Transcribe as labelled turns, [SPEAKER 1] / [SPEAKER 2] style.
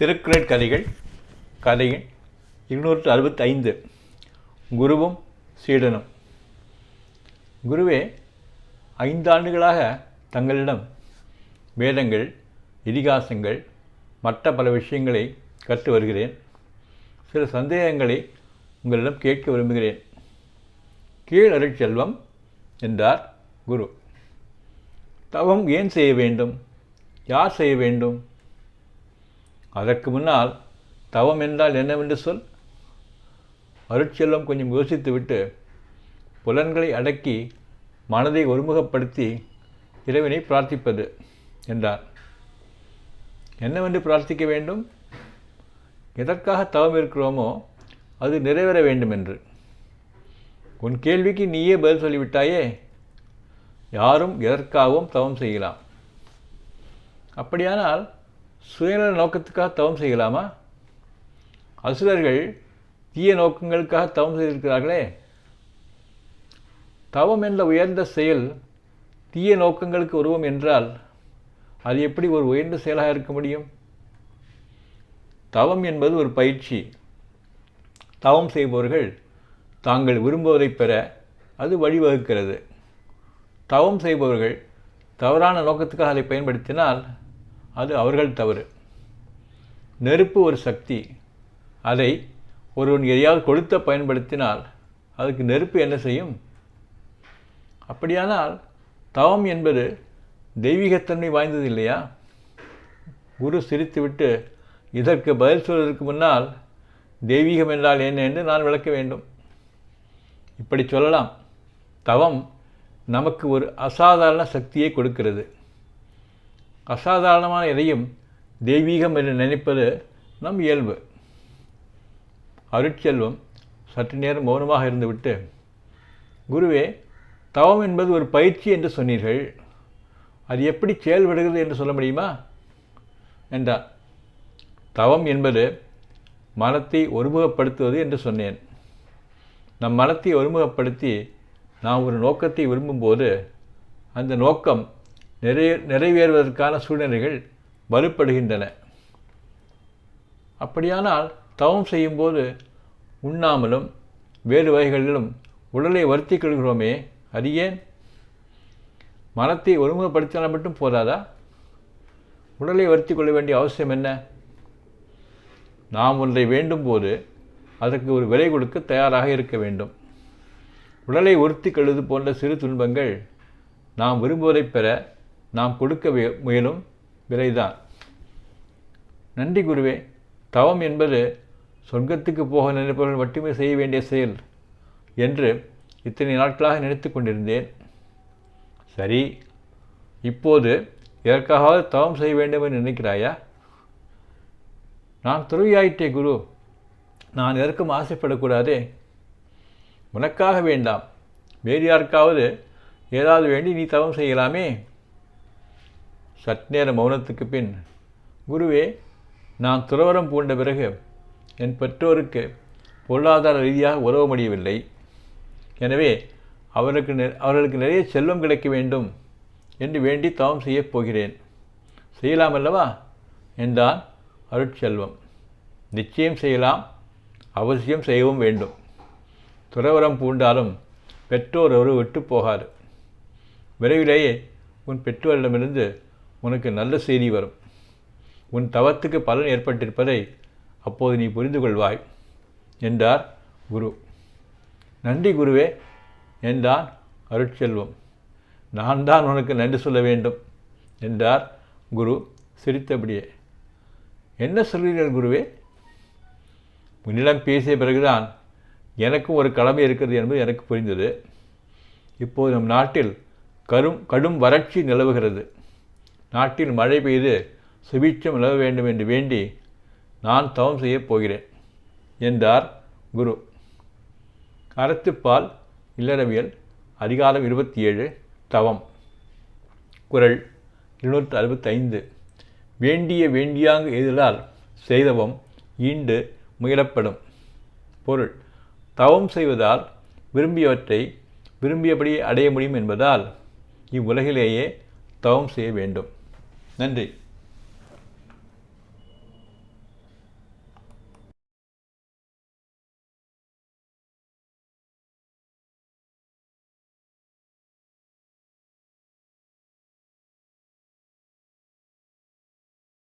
[SPEAKER 1] திருக்குறள் கதைகள் கதையின் இருநூற்று அறுபத்தி ஐந்து குருவும் சீடனும். குருவே ஐந்தாண்டுகளாக தங்களிடம் வேதங்கள் இதிகாசங்கள் மற்ற பல விஷயங்களை கற்று வருகிறேன். சில சந்தேகங்களை உங்களிடம் கேட்க விரும்புகிறேன். கீழ் செல்வம் என்றார் குரு. தவம் ஏன் செய்ய வேண்டும்? யார் செய்ய வேண்டும்? அதற்கு முன்னால் தவம் என்றால் என்னவென்று சொல்? அருட்செல்வம் கொஞ்சம் யோசித்துவிட்டு புலன்களை அடக்கி மனதை ஒருமுகப்படுத்தி இறைவனை பிரார்த்திப்பது என்றார். என்னவென்று பிரார்த்திக்க வேண்டும்? எதற்காக தவம் இருக்கிறோமோ அது நிறைவேற வேண்டும் என்று உன் கேள்விக்கு நீயே பதில் சொல்லிவிட்டாயே யாரும் எதற்காகவும் தவம் செய்யலாம். அப்படியானால் சுயநல நோக்கத்துக்காக தவம் செய்யலாமா? அசுரர்கள் தீய நோக்கங்களுக்காக தவம் செய்திருக்கிறார்களே. தவம் என்ற உயர்ந்த செயல் தீய நோக்கங்களுக்கு உருவம் என்றால் அது எப்படி ஒரு உயர்ந்த செயலாக இருக்க முடியும்? தவம் என்பது ஒரு பயிற்சி. தவம் செய்பவர்கள் தாங்கள் விரும்புவதைப் பெற அது வழிவகுக்கிறது. தவம் செய்பவர்கள் தவறான நோக்கத்துக்காக அதை பயன்படுத்தினால் அது அவர்கள் தவறு. நெருப்பு ஒரு சக்தி. அதை ஒருவன் எதையாவது கொளுத்த பயன்படுத்தினால் அதுக்கு நெருப்பு என்ன செய்யும்? அப்படியானால் தவம் என்பது தெய்வீகத்தன்மை வாய்ந்தது இல்லையா? குரு சிரித்துவிட்டு இதற்கு பதில் சொல்வதற்கு முன்னால் தெய்வீகம் என்றால் என்ன என்று நான் விளக்க வேண்டும். இப்படி சொல்லலாம். தவம் நமக்கு ஒரு அசாதாரண சக்தியை கொடுக்கிறது. அசாதாரணமான எதையும் தெய்வீகம் என்று நினைப்பது நம் இயல்பு. அருட்செல்வம் சற்று நேரம் மௌனமாக இருந்துவிட்டு குருவே தவம் என்பது ஒரு பயிற்சி என்று சொன்னீர்கள். அது எப்படி செயல்படுகிறது என்று சொல்ல முடியுமா? என்றார் தவம் என்பது மனத்தை ஒருமுகப்படுத்துவது என்று சொன்னேன். நம் மனத்தை ஒருமுகப்படுத்தி நாம் ஒரு நோக்கத்தை விரும்பும்போது அந்த நோக்கம் நிறைய நிறைவேறுவதற்கான சூழ்நிலைகள் வலுப்படுகின்றன. அப்படியானால் தவம் செய்யும்போது உண்ணாமலும் வேறு வகைகளிலும் உடலை வருத்தி கொள்கிறோமே அது ஏன்? மனத்தை ஒருமுகப்படுத்தினால் மட்டும் போதாதா? உடலை வருத்தி கொள்ள வேண்டிய அவசியம் என்ன? நாம் ஒன்றை வேண்டும் போது அதற்கு ஒரு விலை கொடுக்க தயாராக இருக்க வேண்டும். உடலை ஒருத்தி கழுது போன்ற சிறு துன்பங்கள் நாம் விரும்புவதைப் பெற நாம் கொடுக்க முயலும் விலைதான். நன்றி குருவே. தவம் என்பது சொர்க்கத்துக்கு போக நினைப்பவர்கள் மட்டுமே செய்ய வேண்டிய செயல் என்று இத்தனை நாட்களாக நினைத்து கொண்டிருந்தேன். சரி இப்போது எதற்காகவாவது தவம் செய்ய வேண்டும் என்று நினைக்கிறாயா? நான் துறவியாயிட்டே குரு. நான் எதற்கும் ஆசைப்படக்கூடாதே. உனக்காக வேண்டாம். வேறு யாருக்காவது ஏதாவது வேண்டி நீ தவம் செய்யலாமே. சற்நேர மௌனத்துக்கு பின் குருவே நான் துறவரம் பூண்ட பிறகு என் பெற்றோருக்கு பொருளாதார ரீதியாக உதவ முடியவில்லை. எனவே அவருக்கு அவர்களுக்கு நிறைய செல்வம் கிடைக்க வேண்டும் என்று வேண்டி தவம் செய்யப் போகிறேன். செய்யலாம் அல்லவா? என்றான் அருட்செல்வம். நிச்சயம் செய்யலாம். அவசியம் செய்யவும் வேண்டும். துறவரம் பூண்டாலும் பெற்றோர் ஒரு விட்டு போகாது. விரைவிலேயே உன் பெற்றோரிடமிருந்து உனக்கு நல்ல செய்தி வரும். உன் தவத்துக்கு பலன் ஏற்பட்டிருப்பதை அப்போது நீ புரிந்து கொள்வாய் என்றார் குரு. நன்றி குருவே என்றான் அருட்செல்வம். நான் தான் உனக்கு நன்றி சொல்ல வேண்டும் என்றார் குரு சிரித்தபடியே. என்ன சொல்கிறீர்கள் குருவே? உன்னிடம் பேசிய பிறகுதான் எனக்கும் ஒரு கடமை இருக்கிறது என்பது எனக்கு புரிந்தது. இப்போது நம் நாட்டில் கரும் கடும் வறட்சி நிலவுகிறது. நாட்டில் மழை பெய்து சுபீட்சம் நிலவ வேண்டும் என்று வேண்டி நான் தவம் செய்யப் போகிறேன் என்றார் குரு. அறத்துப்பால் இல்லறவியல் அதிகாரம் இருபத்தி ஏழு தவம். குரல் இருநூற்று அறுபத்தைந்து வேண்டிய வேண்டியாங்கு எதிரால் செய்தவம் ஈண்டு முயலப்படும். பொருள் தவம் செய்வதால் விரும்பியவற்றை விரும்பியபடி அடைய முடியும் என்பதால் இவ்வுலகிலேயே தவம் செய்ய வேண்டும். நன்றி